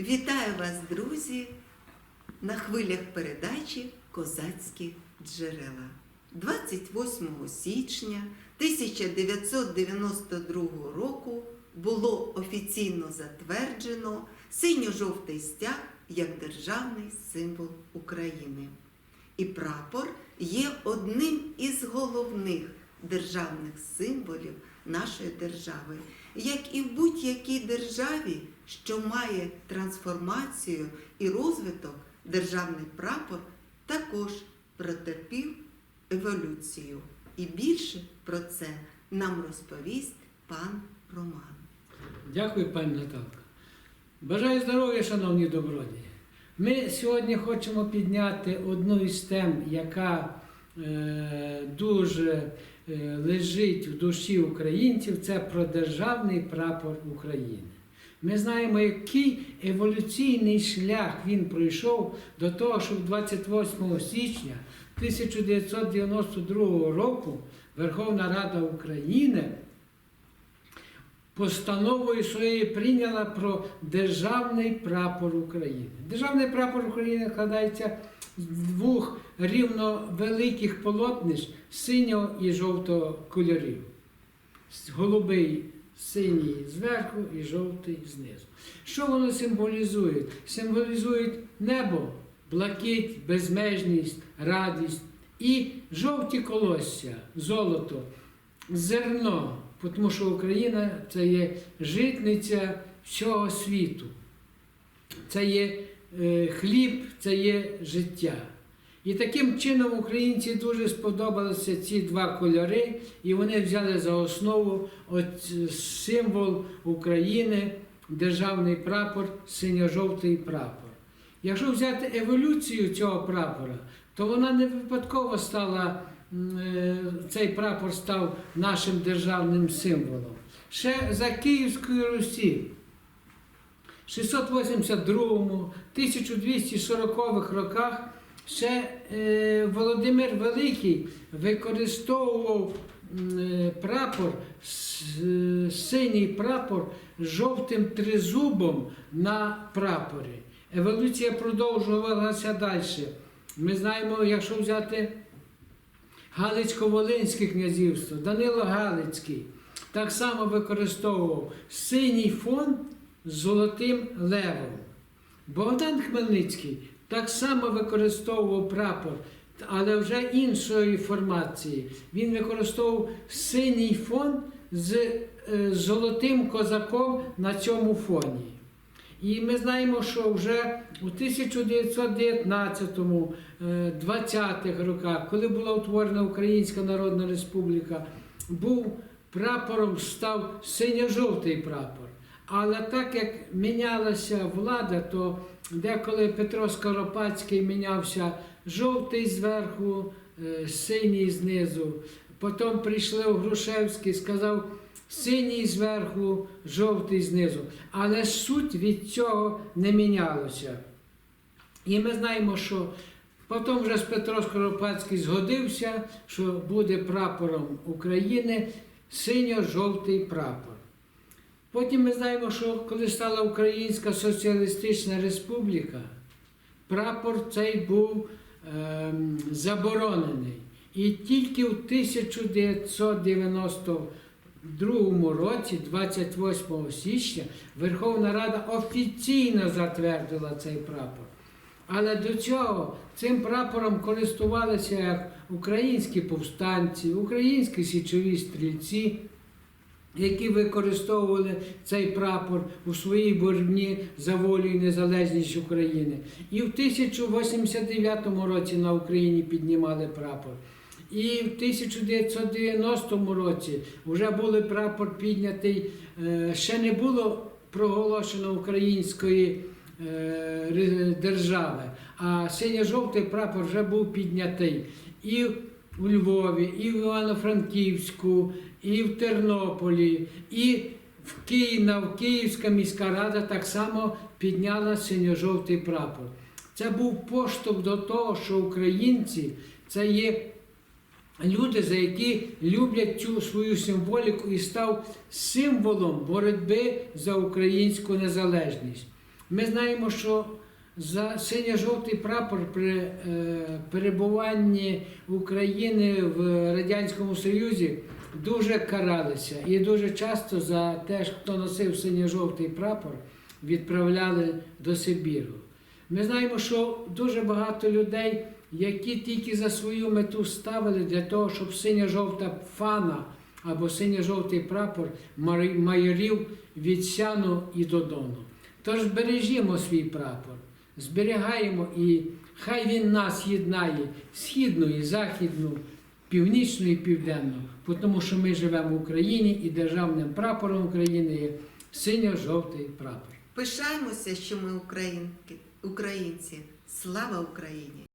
Вітаю вас, друзі, на хвилях передачі Козацькі джерела. 28 січня 1992 року було офіційно затверджено синьо-жовтий стяг як державний символ України. І прапор є одним із головних державних символів нашої держави, як і в будь-якій державі, що має трансформацію і розвиток, державний прапор також протерпів еволюцію. І більше про це нам розповість пан Роман. Дякую, пані Наталка. Бажаю здоров'я, шановні добродії. Ми сьогодні хочемо підняти одну із тем, яка е, дуже лежить в душі українців, це про державний прапор України. Ми знаємо, який еволюційний шлях він пройшов до того, що 28 січня 1992 року Верховна Рада України постановою своєю прийняла про державний прапор України. Державний прапор України складається з двох рівно великих полотнищ синього і жовтого кольорів. Голубий синій зверху і жовтий знизу. Що воно символізує? Символізують небо, блакить, безмежність, радість і жовті колосся, золото, зерно, тому що Україна це є житниця всього світу. Це є е, хліб, це є життя. І таким чином українці дуже сподобалися ці два кольори, і вони взяли за основу от символ України, державний прапор, синьо-жовтий прапор. Якщо взяти еволюцію цього прапора, то вона не випадково стала, цей прапор став нашим державним символом. Ще за Київської Русі 682-му, 1240-х роках ще е, Володимир Великий використовував е, прапор, е, синій прапор з жовтим тризубом на прапорі. Еволюція продовжувалася далі. Ми знаємо, якщо взяти Галицько-Волинське князівство, Данило Галицький так само використовував синій фон з золотим левом. Богдан Хмельницький так само використовував прапор, але вже іншої формації. Він використовував синій фон з е, золотим козаком на цьому фоні. І ми знаємо, що вже у 1919-му, е, 20-х роках, коли була утворена Українська Народна Республіка, був прапором став синьо-жовтий прапор. Але так як мінялася влада, то деколи Петро Скоропадський мінявся жовтий зверху, е, синій знизу. Потім прийшли у Грушевський, сказав синій зверху, жовтий знизу. Але суть від цього не мінялося. І ми знаємо, що потім вже Петро Скоропадський згодився, що буде прапором України синьо-жовтий прапор. Потім ми знаємо, що коли стала Українська Соціалістична Республіка, прапор цей був ем, заборонений. І тільки в 1992 році, 28 січня, Верховна Рада офіційно затвердила цей прапор. Але до цього цим прапором користувалися як українські повстанці, українські січові стрільці, які використовували цей прапор у своїй боротьбі за волю і незалежність України. І в 1089 році на Україні піднімали прапор. І в 1990 році вже були прапор піднятий, е, ще не було проголошено української е, держави, а синьо-жовтий прапор вже був піднятий і у Львові, і в Івано-Франківську, і в Тернополі, і в Київ, Київська міська рада так само підняла синьо-жовтий прапор. Це був поштовх до того, що українці це є люди, за які люблять цю свою символіку і став символом боротьби за українську незалежність. Ми знаємо, що за синьо-жовтий прапор при е, перебуванні України в Радянському Союзі дуже каралися. І дуже часто за те, хто носив синьо-жовтий прапор, відправляли до Сибіру. Ми знаємо, що дуже багато людей, які тільки за свою мету ставили для того, щоб синьо-жовта фана або синьо-жовтий прапор майорів від Сяну і до Дону. Тож бережімо свій прапор, зберігаємо і хай він нас єднає східну і західну, північну і південну, тому що ми живемо в Україні і державним прапором України є синьо-жовтий прапор. Пишаємося, що ми українки, українці. Слава Україні!